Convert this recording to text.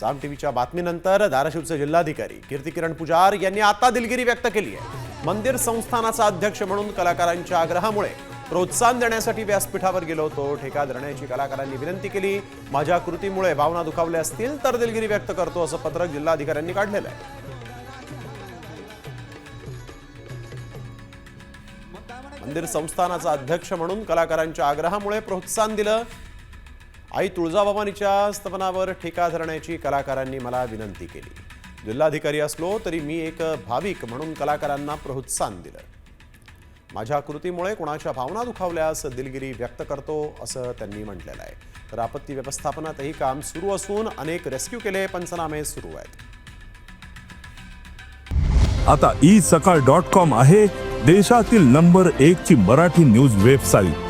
साम टीव्हीच्या बातमीनंतर धाराशिवचे जिल्हाधिकारी कीर्तिकिरण पुजार यांनी आता दिलगिरी व्यक्त केली आहे. मंदिर संस्थानाचा अध्यक्ष म्हणून कलाकारांच्या आग्रहामुळे प्रोत्साहन देण्यासाठी व्यासपीठावर गेलो होतो. ठेका धरण्याची कलाकारांनी विनंती केली. माझ्या कृतीमुळे भावना दुखावल्या असतील तर दिलगिरी व्यक्त करतो असं पत्रक जिल्हाधिकाऱ्यांनी काढलेलं आहे. मंदिर संस्थानाचा अध्यक्ष म्हणून कलाकारांच्या आग्रहामुळे प्रोत्साहन दिलं. आई तुळजाभवानीच्या स्तवनावर ठेका धरण्याची कलाकारांनी मला विनंती केली. जिल्हाधिकारी असलो तरी मी एक भाविक म्हणून कलाकारांना प्रोत्साहन दिलं. माझ्या कृतीमुळे कोणाच्या भावना दुखावल्यास दिलगिरी व्यक्त करतो असं त्यांनी म्हटलेलं आहे. तर आपत्ती व्यवस्थापनातही काम सुरू असून अनेक रेस्क्यू केले पंचनामे सुरू आहेत. आता ई सकाळ डॉट कॉम आहे देशातील नंबर एक ची मराठी न्यूज वेबसाईट.